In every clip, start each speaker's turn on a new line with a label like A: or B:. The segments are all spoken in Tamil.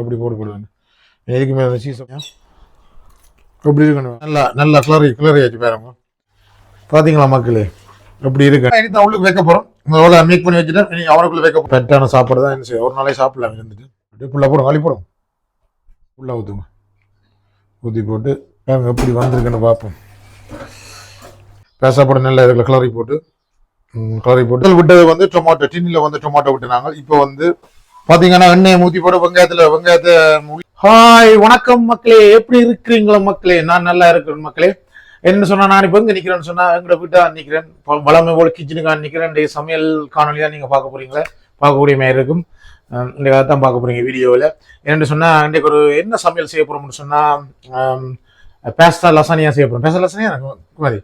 A: அப்படி போட்டு எதுக்கு மேலே சீசன் அப்படி இருக்கணும். நல்லா நல்லா கிளறி கிளறி ஆச்சு பாருங்க. பார்த்தீங்களா மக்களே? அப்படி இருக்கு. இனி தான் உள்ளுக்கு வைக்க போகிறோம் அவ்வளோ மேக் பண்ணி வச்சுட்டு இனி அவனுக்குள்ள வைக்க பெட்டான சாப்பாடு தான் என்ன செய்ய ஒரு நாளே சாப்பிடலாம் இருந்துட்டு. அப்படியே ஃபுல்லாக போடும் களி போடும் ஃபுல்லாக ஊற்றுங்க ஊற்றி போட்டு பாருங்க எப்படி வந்திருக்குன்னு பார்ப்போம். பேசப்பட நல்லா இதில் கிளறி போட்டு கிளறி போட்டு. விட்டது வந்து டொமாட்டோ டின்னில் வந்து டொமாட்டோ விட்டுனாங்க. இப்போ வந்து பார்த்தீங்கன்னா எண்ணெயை ஊத்தி போட வெங்காயத்துல வெங்காயத்தை ஹாய் வணக்கம் மக்களே. எப்படி இருக்கிறீங்களோ மக்களே? நான் நல்லா இருக்கிறேன் மக்களே. என்ன சொன்னா நான் இப்போ எங்க நிக்கிறேன்னு சொன்னா எங்கட வீட்டா நிக்கிறேன். வளமை போல கிச்சனுக்கா நிக்கிறேன். இன்றைய சமையல் காணொலியா நீங்க பார்க்க போறீங்களா? பார்க்கக்கூடிய மாதிரி இருக்கும். அஹ் இன்றைக்கு தான் பார்க்க போறீங்க வீடியோவில் என்னென்னு சொன்னா இன்றைக்கு ஒரு என்ன சமையல் செய்ய போறோம்னு சொன்னா பேஸ்டா லசானியா செய்ய போறோம். பேஸ்டா லசானியா குமாரி?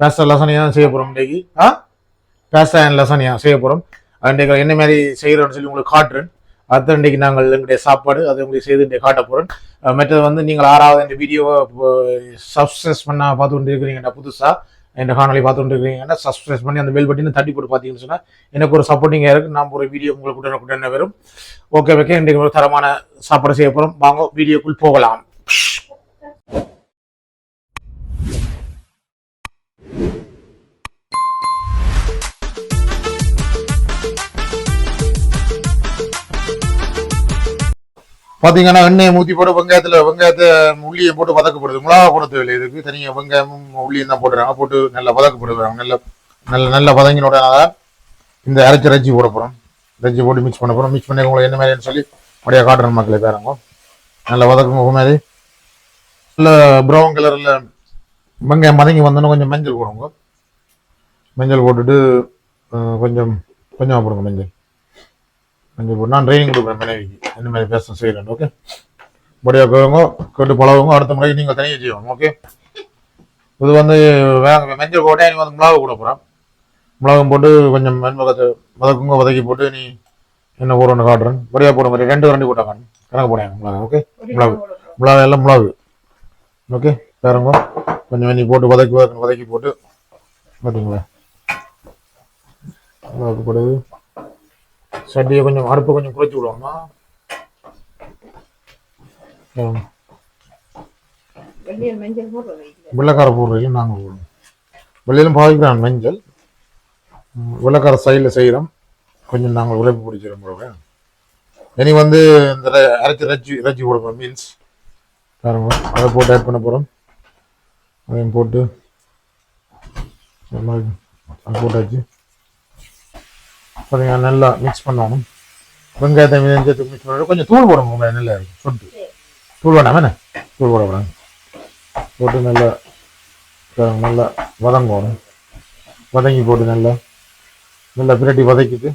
A: பேஸ்டா லசானியா தான் செய்ய போறோம் இன்றைக்கு. ஆ? பேஸ்டா அண்ட் லசானியா செய்ய போறோம். இன்றைக்கு என்ன மாதிரி செய்யறோம்னு சொல்லி உங்களுக்கு காட்டுறேன். அடுத்த நாங்கள் எங்களுடைய சாப்பாடு அதை உங்களுக்கு செய்து காட்ட போகிறோம் மற்றது வந்து நீங்கள் ஆறாவது இந்த வீடியோவை சப்ஸ்கிரைஸ் பண்ண பார்த்து கொண்டு இருக்கிறீங்கன்னா புதுசாக இந்த காணொலி பார்த்து கொண்டு இருக்கிறீங்கன்னா சப்ஸ்கிரைப் பண்ணி அந்த பெல் பட்டினு தட்டி போட்டு பார்த்தீங்கன்னு சொன்னால் எனக்கு ஒரு சப்போர்ட்டிங்காக இருக்குது நான் ஒரு வீடியோ உங்களுக்கு உடனே உடனே வரும்? ஓகே ஓகே இன்றைக்கு ஒரு தரமான சாப்பாடு செய்ய போகிறோம் வாங்க வீடியோக்குள் போகலாம். பார்த்தீங்கன்னா எண்ணெயை ஊற்றி போட்டு வெங்காயத்தில் வெங்காயத்தை உள்ளியை போட்டு வதக்கப்படுது. மிளகா போட தேவையில்லை. இதுக்கு தனியாக வெங்காயமும் உள்ளியும் தான் போட்டுறாங்க போட்டு நல்லா வதக்கப்படுவாங்க நல்ல நல்ல நல்ல வதங்கினோட இந்த அரைச்சி ரஜ்ஜி போட போகிறோம் ரஜ்ஜி போட்டு மிக்ஸ் பண்ண போகிறோம் மிக்ஸ் பண்ணி உங்களுக்கு என்ன மாதிரின்னு சொல்லி அப்படியே காட்டுறேன் மக்களை பேரங்க. நல்லா வதக்குங்க மாதிரி. நல்ல ப்ரௌன் கலரில் வெங்காயம் மதங்கி வந்தோன்னு கொஞ்சம் மஞ்சள் போடுங்க. மஞ்சள் போட்டுட்டு கொஞ்சம் கொஞ்சமாக போடுங்க மஞ்சள். மஞ்சள் நான் ட்ரைனிங் கொடுக்குறேன் மனைவிக்கு. இந்த மாதிரி பேச செய்கிறேன் ஓகே படியாக கேளுங்க கேட்டு பழகுங்க. அடுத்த முறை நீங்கள் தனியாக செய்வோம் ஓகே இது வந்து வேங்க மஞ்சள் கோட்டை நீ வந்து மிளகு கூட போகிறேன் மிளகும் போட்டு கொஞ்சம் மென்மகத்தை வதக்குங்க வதக்கி போட்டு நீ என்ன போடுறோன்னு காட்டுறேன். படியாக போட மாதிரி ரெண்டு ரெண்டு போட்டா காணும் கணக்கு போடுங்க மிளகு ஓகே மிளகு. மிளகு எல்லாம் மிளகு ஓகே பாருங்க கொஞ்சம் வெண்ணி போட்டு வதக்கி வதக்கி வதக்கி போட்டு பார்த்தீங்களா மிளகு போடுது சட்டியை கொஞ்சம் அடுப்பை கொஞ்சம் குறைச்சி
B: இல்லை.
A: வெள்ளைக்கார போடுறீங்க நாங்கள் போடுவோம். வெளியிலும் பாதிக்கிறான் மஞ்சள். வெள்ளைக்கார சைடில் செய்கிறோம் கொஞ்சம் நாங்கள் உழைப்பு பிடிச்சிடும் போல. இனி வந்து இந்த அரைச்சி ரச்சி ரச்சி போடுவோம் மீன்ஸ் பாருங்க அதை போட்டு ஆட் பண்ண போகிறோம் அதையும் போட்டு போட்டாச்சு. பார்த்தீங்கன்னா நல்லா மிக்ஸ் பண்ணணும். வெங்காயத்தை வெங்காயத்துக்கு மிக்ஸ் பண்ணிட்டு கொஞ்சம் தூள் போடணும் வெங்காயம் நல்லா இருக்கும் சொட்டு தூள் வேணாம் என்ன? தூள் போட போகிறேன் போட்டு நல்லா நல்லா வதங்கணும். வதங்கி போட்டு நல்லா நல்லா பிரட்டி வதக்கிட்டு.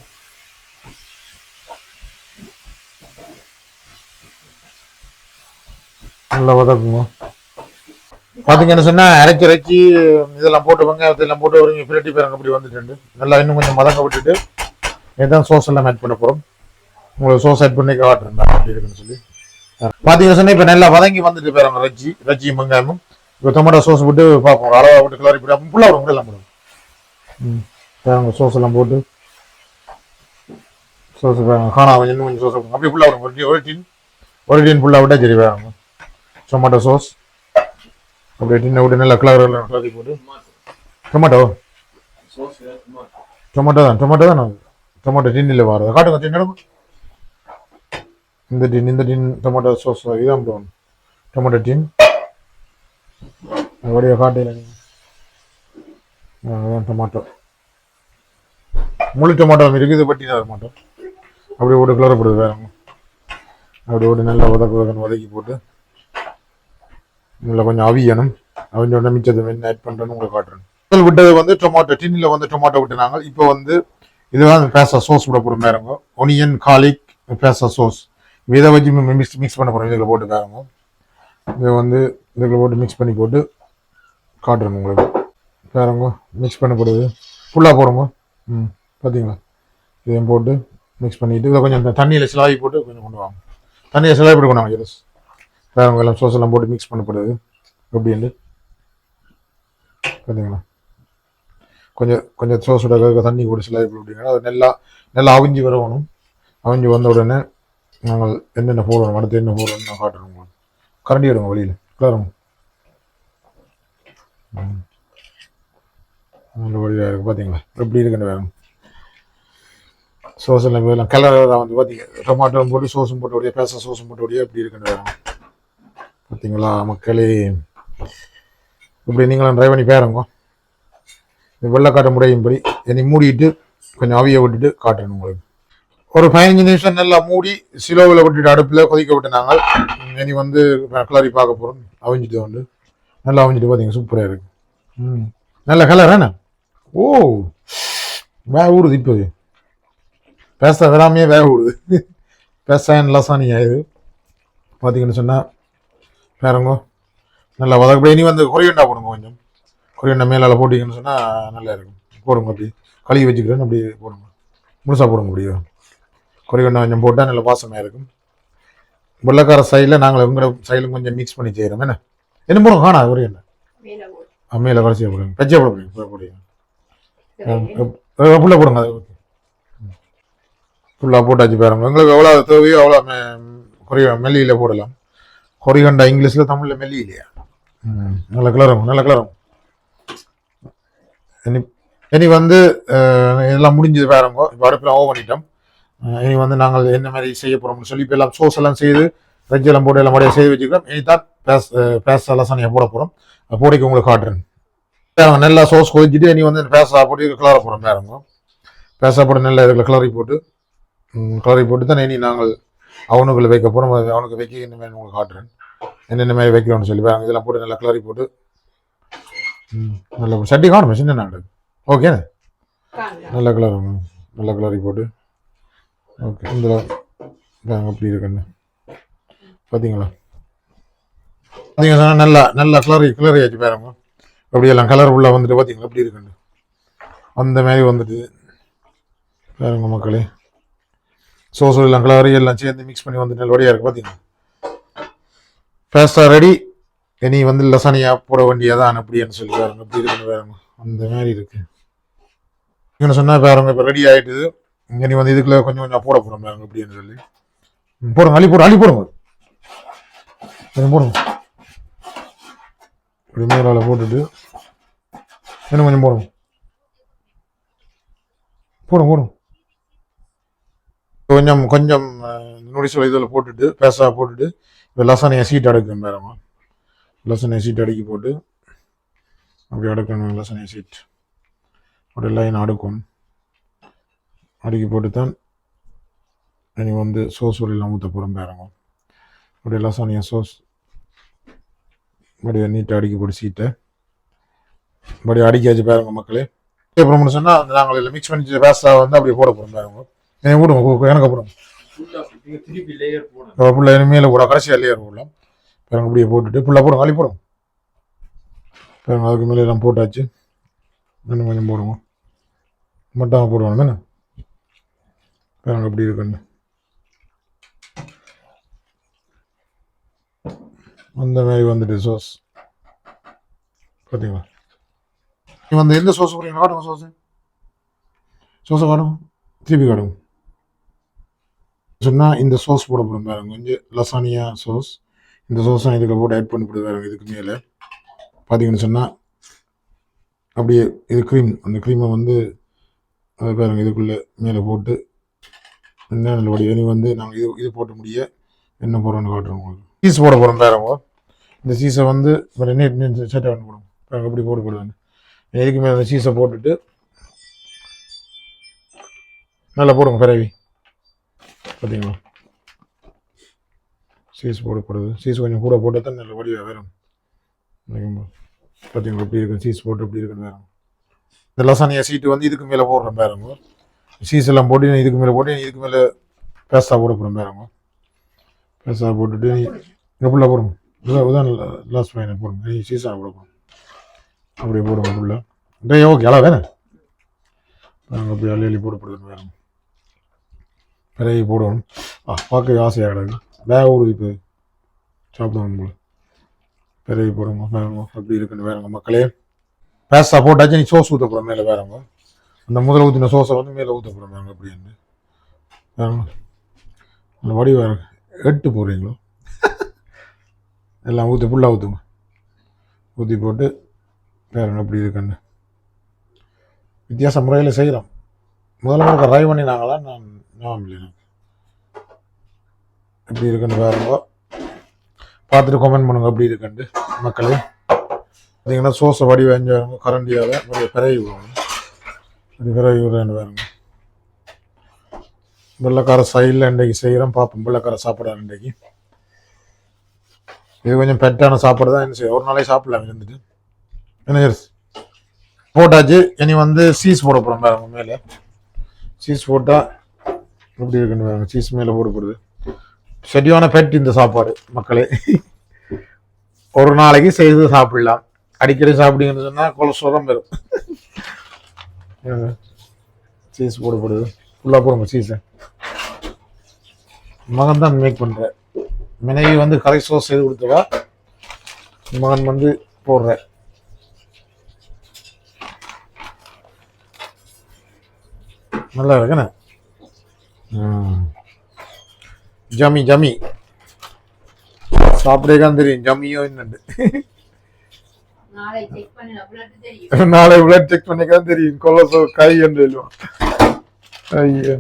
A: நல்லா வதக்குங்க. பார்த்தீங்கன்னு சொன்னால் அரைச்சி அரைச்சி இதெல்லாம் போட்டு வெங்காயத்தை எல்லாம் போட்டு ஒரு பிரட்டி பேரங்க அப்படி வந்துட்டு நல்லா இன்னும் கொஞ்சம் வதங்க விட்டுட்டு இதான் சோஸ் எல்லாம் ஆட் பண்ண போகிறோம் உங்களுக்கு சோஸ் ஆட் பண்ணி காட்டுறேன். எப்படி இருக்குன்னு சொல்லி. பார்த்தீங்கன்னு சொன்னால் இப்போ நல்லா வதங்கி வந்துட்டு போயிறாங்க ரச்சி ரச்சியும் வெங்காயமும் இப்போ டொமேட்டோ சோஸ் போட்டு பார்ப்போம். அளவாக போட்டு கிளறி போட்டு அப்போ ஃபுல்லாக விடும் எல்லாம் போடும். ம். பாருங்க சோஸ் எல்லாம் போட்டு சோஸ் பாருங்க காணா கொஞ்சம் இன்னும் கொஞ்சம் சோஸ் விடுங்க அப்படியே ஃபுல்லாக விடும் ஒரு ஒரு டின் ஒரு டின் ஃபுல்லாக விட்டா சரி பாருங்க டொமேட்டோ சோஸ் அப்படியே டின்னை விட்டு நல்லா கிளறி கிளறி போட்டு. டொமேட்டோ டொமேட்டோ தான் டொமேட்டோ தான். டொமேட்டோ டின்னில் வரும் காட்டுங்க டின் எடுக்கும் இந்த டின் இந்த டின் டொமேட்டோ சோஸ் இதான் போடணும் டொமேட்டோ டின் அப்படியே காட்டையில் அதான் டொமாட்டோ முழு டொமேட்டோ இருக்குது பட்டி தான் டொமாட்டோ அப்படி ஒரு கிளறப்படுது வேற ஒண்ணும். அப்படி போட்டு நல்லா வதக்கு வதக்கணும் வதக்கி போட்டு நல்லா கொஞ்சம் அவியணும் அவிஞ்ச மிச்சத்தை வெண்ணெய் ஆட் பண்ணுறேன்னு உங்களுக்கு காட்டுறேன் முதல் விட்டது வந்து டொமாட்டோ டின்னில் வந்து டொமாட்டோ விட்டுனாங்க இப்போ வந்து இதுதான் பேசா சோஸ் கூட போட பாருங்க ஒனியன் காலிக் பேசா சோஸ் இதை வச்சு மிக்ஸ் மிக்ஸ் பண்ண போகிறோம் இதில் போட்டு பாருங்க இதை வந்து இதில் போட்டு மிக்ஸ் பண்ணி போட்டு காட்டுறேன் உங்களுக்கு. பாருங்க மிக்ஸ் பண்ணப்படுது ஃபுல்லாக போடுங்க. ம் பார்த்தீங்களா இதையும் போட்டு மிக்ஸ் பண்ணிட்டு இதை கொஞ்சம் தண்ணியில் சிலாவி போட்டு கொஞ்சம் கொண்டு வாங்க. தண்ணியை சிலாவி போட்டு கொண்டு வாங்க எஸ் பாருங்க எல்லாம் சோஸ் எல்லாம் போட்டு மிக்ஸ் பண்ணப்படுது எப்படின்னு பார்த்தீங்களா கொஞ்சம் கொஞ்சம் சோஸோட தண்ணி கூட சில போட்டு அப்படிங்கன்னா அது நல்லா நல்லா அவிஞ்சு வரணும் அவிஞ்சு வந்த உடனே நாங்கள் என்னென்ன போடணும் அடுத்து என்ன போடுறோம்னு நான் காட்டுறோம் உங்களுக்கு. கரண்டி வருங்க வழியில். கிளறுங்க ம். நல்ல வழியாக இருக்குது பார்த்தீங்களா எப்படி இருக்குன்னு வேணும். சோஸ் எல்லாம் எல்லாம் வந்து பார்த்தீங்க டொமாட்டோ போட்டு சோஸும் போட்டு அப்படியே பேச சோஸும் போட்டு அப்படியே எப்படி இருக்குன்னு வேணும். பார்த்தீங்களா மக்களே? இப்படி நீங்களும் ட்ரை பண்ணி பாருங்க. இந்த வெள்ளைக்காட்ட என்னை மூடிட்டு கொஞ்சம் அவிய விட்டுட்டு காட்டுறேன் உங்களுக்கு. ஒரு பதினஞ்சு நிமிஷம் நல்லா மூடி சிலோவில் விட்டுட்டு அடுப்பில் கொதிக்க விட்டுனாங்க. இனி வந்து கிளறி பார்க்க போகிறோம் அவிஞ்சிட்டு வந்து நல்லா அவிஞ்சிட்டு பார்த்தீங்க சூப்பராக இருக்கு. ம். நல்ல கலர் என்ன ஓ வே ஊடுது இப்போ. பேச விடாமையே வேக விடுது. பேச லசானி ஆயுது பார்த்தீங்கன்னு சொன்னால் வேறங்கோ நல்லா வதக்கப்படி இனி வந்து கொரியண்டா போடுங்க கொஞ்சம். கொரியண்டா மேலால் போட்டிங்கன்னு சொன்னால் நல்லா இருக்கும். போடுங்க அப்படி கழுவி வச்சுக்கிறேன்னு அப்படி போடுங்க. முழுசாக போடுங்க அப்படியே. கொரியண்டா கொஞ்சம் போட்டால் நல்ல வாசமாக இருக்கும். வெள்ளக்கார சைடில் நாங்கள் உங்களோட சைடில் கொஞ்சம் மிக்ஸ் பண்ணி செய்கிறோம் என்ன? என்ன போடுங்க? காணா கொரியண்டா
B: மேல
A: கடைசியாக போடுங்க. பச்சையாக போட போடுங்க. போடுங்க. ஃபுல்லாக போடுங்க. அது ஓகே. ஃபுல்லாக போட்டாச்சு பாருங்க. எங்களுக்கு எவ்வளோ தேவையோ அவ்வளோ கொரிய மெல்லியில் போடலாம். கொரிகண்டா இங்கிலீஷில் தமிழில் மெல்லி இல்லையா ம் நல்ல கிளறும் நல்ல கிளறும் இனி இனி வந்து இதெல்லாம் முடிஞ்சது வேறங்கோ இப்போ அடுப்பில் ஓவ் பண்ணிட்டோம் இனி வந்து நாங்கள் என்ன மாதிரி செய்ய போகிறோம்னு சொல்லி இப்போ எல்லாம் சோஸ் எல்லாம் செய்து வெஜ் எல்லாம் போட்டு எல்லாம் மடியாக செய்து வச்சுக்கிறோம். இனி தான் பேஸ் பேஸ் லசானியை போட போகிறோம் போடிக்கு உங்களுக்கு காட்டுறேன். நல்லா சோஸ் கொதிச்சுட்டு இனி வந்து பேசா போட்டு கிளற போகிறோம் பாருங்க. பேசா போட்டு நல்லா இதில் கிளறி போட்டு கிளறி போட்டு தான் இனி நாங்கள் அவனுக்குள்ள வைக்க போகிறோம் அவனுக்கு வைக்க இனிமேல் உங்களுக்கு காட்டுறேன். என்னென்ன மாதிரி வைக்கிறோம்னு சொல்லி இதெல்லாம் போட்டு நல்லா கிளறி போட்டு நல்லா சட்டி காணும்? சின்ன நாடு ஓகே. நல்ல கலர் நல்ல கலரி போட்டு. ஓகே இதில் அப்படி இருக்குன்னு பார்த்தீங்களா பார்த்தீங்கன்னா நல்லா நல்லா கிளறி கிளறி ஆச்சு பாருங்க. அப்படியெல்லாம் கலர் உள்ள வந்துட்டு பார்த்தீங்களா எப்படி இருக்குன்னு அந்த மாதிரி வந்துட்டு பாருங்க மக்களே. சோசோ எல்லாம் கிளறி எல்லாம் சேர்ந்து மிக்ஸ் பண்ணி வந்துட்டு நல்லபடியாக இருக்கு பார்த்தீங்களா பேஸ்டா ரெடி நீ வந்து லசானியா போட வேண்டியதான் அப்படின்னு சொல்லி பாருங்க. அப்படி இருக்குன்னு பாருங்க. அந்த மாதிரி இருக்கு. இவனை சொன்னா பாருங்க இப்போ ரெடி ஆயிட்டுது. இங்க நீ வந்து இதுக்குள்ள கொஞ்சம் கொஞ்சம் போட போறோம் பாருங்க அப்படின்னு சொல்லி. போடுங்க அள்ளி போடுங்க அள்ளி போடுங்க. கொஞ்சம் போடுங்க. இப்படி மேலால போட்டுட்டு இன்னும் கொஞ்சம் போடுங்க. போடுங்க போடுங்க. கொஞ்சம் கொஞ்சம் நொடி சொல்ல இதில் போட்டுட்டு பேசா போட்டுட்டு இப்போ லசானியை சீட் அடுக்கிறேன் பாருங்க. லசானியை சீட் அடுக்கி போட்டு அப்படி அடுக்கணும் லசானியை சீட் ஒரு லைன் அடுக்கும். அடுக்கி போட்டு தான் இனி வந்து சோஸ் எல்லாம் ஊற்ற போகிறோம் பாருங்க. அப்படியே லசானியா சோஸ் அப்படியே நீட்டாக அடுக்கி போட்டு சீட்டை அப்படியே அடுக்கியாச்சு பாருங்க மக்களே. அப்புறம் சொன்னால் நாங்கள் இதில் மிக்ஸ் பண்ணி பேஸ்டா வந்து அப்படியே போட போகிறோம் பாருங்க. எனக்கு கு- எனக்கு அப்புறம்.
C: திருப்பி லேயர் போடணும்.
A: புள்ள மேலே கூட கடைசியாக லேயர் போடலாம். பிறகு அப்படியே போட்டுட்டு ஃபுல்லாக போடும் காலி போடும் பிறகு அதுக்கு மேலே எல்லாம் போட்டாச்சு. இன்னும் கொஞ்சம் போடுவோம் மட்டாக போடுவாங்க தானே பிறகு அப்படி இருக்குன்னு. அந்த மாதிரி வந்துட்டு சோஸ் பார்த்தீங்களா நீங்கள் வந்து எந்த சோஸ் போடுறீங்க? காட்டுங்க சோஸு சோஸை காட்டுங்க. திருப்பி காட்டுங்க. சொன்னால் இந்த சோஸ் போட போகிறோம் பாருங்க கொஞ்சம் லசானியா சோஸ் இந்த சோசம் இதுக்கு போட்டு ஆட் பண்ணி போட்டு இதுக்கு மேலே பார்த்தீங்கன்னு சொன்னால் அப்படியே இது க்ரீம் அந்த க்ரீமை வந்து அது இதுக்குள்ளே மேலே போட்டு என்ன நல்லபடி இனி வந்து நாங்கள் இது இது போட்டு முடிய என்ன போடுறோம்னு காட்டுறோம் உங்களுக்கு. சீஸ் போட போகிறோம் பாருங்க. இந்த சீஸை வந்து இப்போ என்ன செட் பண்ணி போடணும் பாருங்க அப்படி போட்டு போடுவேன் இதுக்கு மேலே அந்த சீஸை போட்டுட்டு நல்லா போடுங்க பிறவி பார்த்தீங்களா சீஸ் போடக்கூடாது சீஸ் கொஞ்சம் கூட போட்டால் தான் நல்ல வடிவாக வரும் பார்த்தீங்களா எப்படி இருக்கும் சீஸ் போட்டு எப்படி இருக்குன்னு வேறும். இந்த லசானியா சீட்டு வந்து இதுக்கு மேலே போடுறேன் பாருங்க. சீஸ் எல்லாம் போட்டு இதுக்கு மேலே போட்டு இதுக்கு மேலே பேஸ்தா போட போகிறேன் பாருங்க. பேஸ்டா போட்டுட்டு நீ ஃபுல்லாக போடுங்க. இதுதான் லாஸ்ட் ஃபைனல் போடுங்க. நீ சீஸாக போட போகிறோம் அப்படியே போடுங்க ஃபுல்லாக டே ஓகே அளவு வேணும் நாங்கள் அப்படி அள்ளி அள்ளி போடப்படுதுன்னு பாருங்க பிறகு போடுவோம். ஆ பார்க்க ஆசையாக கிடக்கு. வேக ஊறுது இப்போ சாப்பிடணும் போல. பிறகு போடுங்க வேறங்க அப்படி இருக்குன்னு வேறங்க மக்களே. பேச போட்டாச்சு நீ சோஸ் ஊற்ற போகிற மேலே வேறங்க அந்த முதல்ல ஊற்றின சோஸை வந்து மேலே ஊற்ற போகிற வேறங்க அப்படின்னு. வேறங்க அந்த வடி வேற எட்டு போடுறீங்களோ? எல்லாம் ஊற்றி ஃபுல்லாக ஊற்றுங்க ஊற்றி போட்டு வேறு அப்படி இருக்குன்னு. வித்தியாச முறையில் செய்கிறோம் முதல்ல முறை ட்ரை பண்ணினாங்களா நான் ஞாபகம் இல்லை எப்படி இருக்குன்னு பாருங்க பார்த்துட்டு கமெண்ட் பண்ணுங்க எப்படி இருக்குன்ட்டு. மக்களே பார்த்தீங்கன்னா சோஸை வடி வாங்க கரண்டியால் ஒரு பிறகு விடுவாங்க பிறகு விடுறேன்னு பாருங்க. வெள்ளைக்கார சைடில் இன்றைக்கு செய்கிறோம் பார்ப்போம் வெள்ளைக்கார சாப்பிட்றாரு இன்றைக்கு இது கொஞ்சம் பெட்டான சாப்பாடு தான் என்ன செய்ய ஒரு நாளே சாப்பிடலாம் இருந்துட்டு. என்ன போட்டாச்சு இனி வந்து சீஸ் போட போகிறோம் பாருங்க மேலே. சீஸ் போட்டால் எப்படி இருக்குன்னு பாருங்க சீஸ் மேலே போட போடுது சரியான ஃபேட் இந்த சாப்பாடு மக்களே. ஒரு நாளைக்கு செய்து சாப்பிடலாம். அடிக்கடி சாப்பிடுங்கன்னு சொன்னால் கொலஸ்ட்ராலும் வரும். சீஸ் போடப்படுது. ஃபுல்லாக போடுங்க சீஸை மகன் தான் மேக் பண்ணுற மனைவி வந்து கரை சோஸ் செய்து கொடுத்தவா? மகன் வந்து போடுற. நல்லா இருக்குண்ணே ம். ஜமி ஜமி சாப்பிடேதான் தெரியும் ஜமியோ என்னண்டு
B: நாளை
A: பிளட் செக் பண்ணிக்கலாம் தெரியும். கொலசோ கை என்று ஐயோ.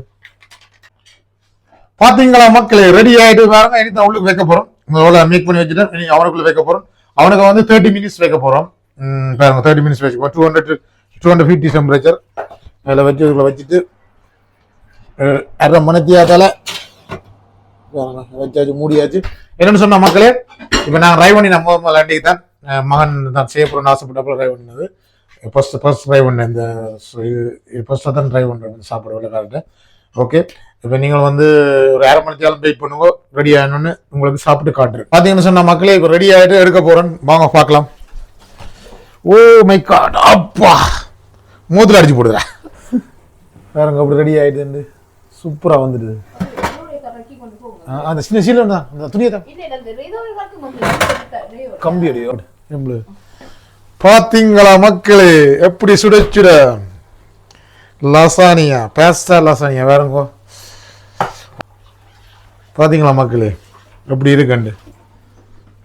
A: பாத்தீங்களா மக்களே ரெடி ஆயிட்டு பாருங்க. இனி உள்ளுக்கு வைக்க போறோம். எவ்வளோ மேக் பண்ணி வச்சுட்டு இனி அவனுக்குள்ள வைக்க போறோம். அவனுக்கு வந்து தேர்ட்டி மினிட்ஸ் வைக்க போறோம். பாருங்க தேர்ட்டி மினிட்ஸ் வச்சுக்கோ. Two hundred two hundred fifty temperature அதில் வச்சு வச்சுட்டு அரை மணித்தியாத்தால வச்சாச்சு மூடியாச்சு. என்னன்னு சொன்ன மக்களே இப்போ நான் ட்ரைவ் பண்ணி நம்ம விளாண்டிக்கு தான் மகன் தான் செய்ய போகிறோம்னு ஆசைப்பட்டப்போ ட்ரைவ் பண்ணது ஃபர்ஸ்ட் ஃபர்ஸ்ட் ட்ரைவ் பண்ணேன் இந்த இது ஃபர்ஸ்ட்டாக தான் ட்ரைவ் பண்ணுறேன் சாப்பிட விளையாடுறேன் ஓகே இப்போ நீங்கள் வந்து ஒரு அரை மணி நேரம் வெயிட் பண்ணுங்க ரெடி ஆகணும்னு உங்களுக்கு சாப்பிட்டு காட்டுறேன். பார்த்தீங்கன்னு சொன்ன மக்களே இப்போ ரெடி ஆகிட்டு எடுக்க போகிறேன் வாங்க பார்க்கலாம். ஓ மை காட் அப்பா! மூத்தில் அடிச்சு போடுறேன் வேறங்க அப்படி ரெடி ஆகிட்டு சூப்பராக வந்துடுது
B: கலக்கி கொண்டு போங்க
A: ஆ, அந்த சின்ன சீலை அந்த துணியை தான் கம்பி அடியோ எம்பளு பாத்தீங்களா மக்களே எப்படி சுட சுட லசானியா பேஸ்டா லசானியா வேறங்கோ பாத்தீங்களா மக்களே எப்படி இருக்குண்டு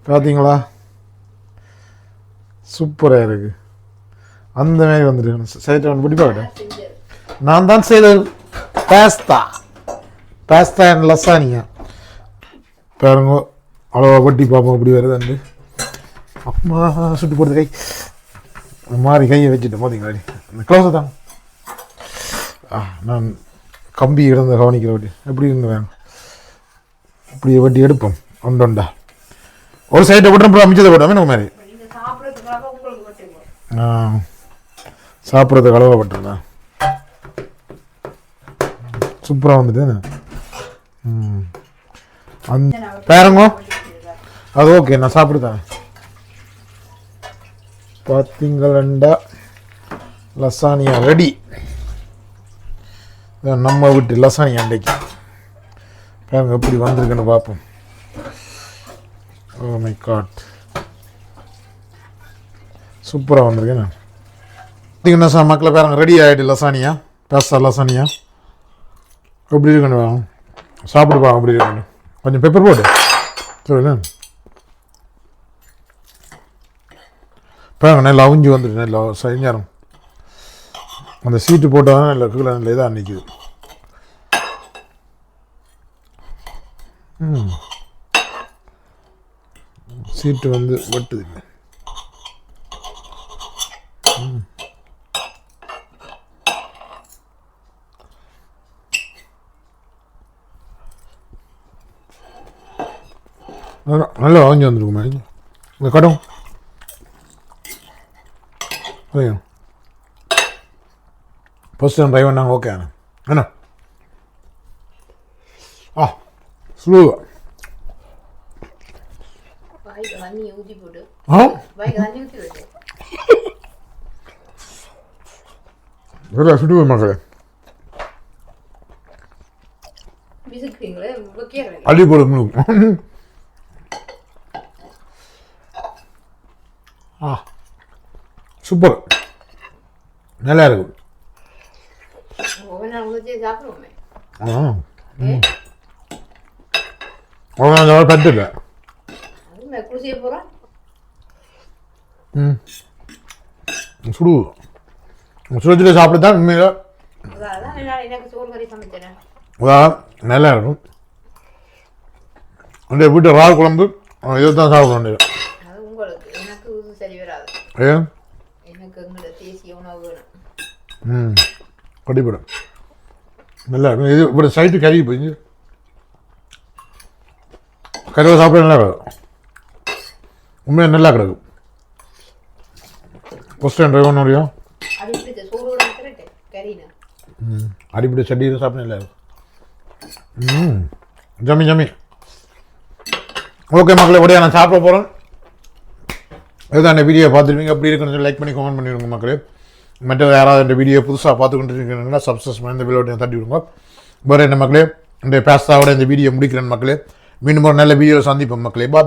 A: பாத்தீங்களா சூப்பரா இருக்கு அந்த மாதிரி வந்துருக்கு சைட் ஒன்று பிடி பார்க்கட்டேன்
B: செஞ்சது
A: நான் தான் செய்தது பாஸ்தா பாஸ்தா அண்ட் லசானியா பாருங்க அவ்வளோ வட்டி பார்ப்போம் அப்படி வருதுண்டு அம்மா சுட்டு போடுது கை. இந்த மாதிரி கையை வச்சுட்டேன் பார்த்தீங்களா அந்த க்ளோஸை தான். ஆ நான் கம்பி கிடந்த கவனிக்கிற வட்டி. எப்படி இருந்து வேணும் இப்படி வட்டி எடுப்போம். ஒண்டொண்டா ஒரு சைட்டை விட்டு அப்புறம் அமைச்சதை போட்டோமே நம்ம மாதிரி.
B: நீங்க சாப்பிடறதுக்காக உங்களுக்கு
A: சூப்பராக வந்துட்டு ம். அந்த பாருங்க அது ஓகே நான் சாப்பிடுதேன் பார்த்தீங்களா லசானியா ரெடி. நம்ம வீட்டு லசானியா அன்றைக்கு பாருங்க எப்படி வந்திருக்குன்னு பார்ப்போம். ஓ மை காட் சூப்பராக வந்திருக்கேன் பார்த்தீங்கன்னா சார் மக்களை பாருங்க ரெடி ஆகிட்டு லசானியா? பேஸ்தா லசானியா? எப்படி இருக்குன்னு பாருங்க எப்படி இருக்குன்னு. கொஞ்சம் பெப்பர் போடு சொல்லு பாருங்க நல்லா அவிஞ்சு வந்துட்டு நல்லா சரிஞ்சாரம் அந்த சீட்டு போட்டால் நல்ல கீழே நல்ல இதாக நிற்குது ம். சீட்டு வந்து வெட்டுது நல்லா வாங்கி வந்துருக்குமே. இந்த கடம் சரிங்க ஃபர்ஸ்ட் டைம் ட்ரைவ் பண்ணாங்க ஓகே அண்ணா. என்ன ஆ ஸ்லூவா
B: வாய்க்கு தண்ணி ஊற்றி போட்டு
A: ஆ
B: வாய்க்கு தண்ணி ஊற்றி விட்டு
A: வேறு சுடுவேன் மக்களே
B: விசுக்குறீங்களே வைக்கிறேன்
A: அள்ளி போடு முழு ஆ சூப்பர் நல்லா இருக்கு
B: ஒவ்வொரு நாள் உழைச்சி சாப்பிடுவோமே.
A: ஆ
B: ஏ?
A: அவங்க பட்டு இல்லை.
B: அது குளிசிய போகிறோம்
A: ம். சுடு. சுடுச்சுட்டு சாப்பிட்டு தான் உண்மையில். நல்லா இருக்கும் அந்த வீட்டு ரால் குழம்பு இதை தான் சாப்பிட வேண்டியது. ஏன்?
B: எனக்கு எங்களோட தேசிய உணவு வேணும்.
A: ம் கண்டிப்பாக நல்லா இது இப்படி சைட்டு கறி போய் கறிவை சாப்பிட நல்லா கிடக்கும் உண்மையாக நல்லா கிடக்கும். ஃபஸ்ட் டைம் ட்ரைவ் பண்ண முடியும்? அடிப்படை சட்டி இது சாப்பிட நல்லா இருக்கும். ம் ஜம்மி ஜம்மி. ஓகே மக்களே உடைய நான் சாப்பிட போகிறேன் இதுதான் இந்த வீடியோ பார்த்துருவீங்க அப்படி இருக்குன்னு லைக் பண்ணி கமெண்ட் பண்ணிவிடுங்க மக்களே. மற்ற யாராவது இந்த வீடியோ புதுசாக பார்த்துக்கிட்டு இருக்கீங்கன்னா சப்ஸ்கிரைப் பண்ணி இந்த வீடியோ தட்டி விடுங்க. வேறு என்ன மக்களே? இந்த பேஸ்தாவோட இந்த வீடியோ முடிக்கிறேன் மக்களே. மீண்டும் ஒரு நல்ல வீடியோவில் சந்திப்போம் மக்களே. பா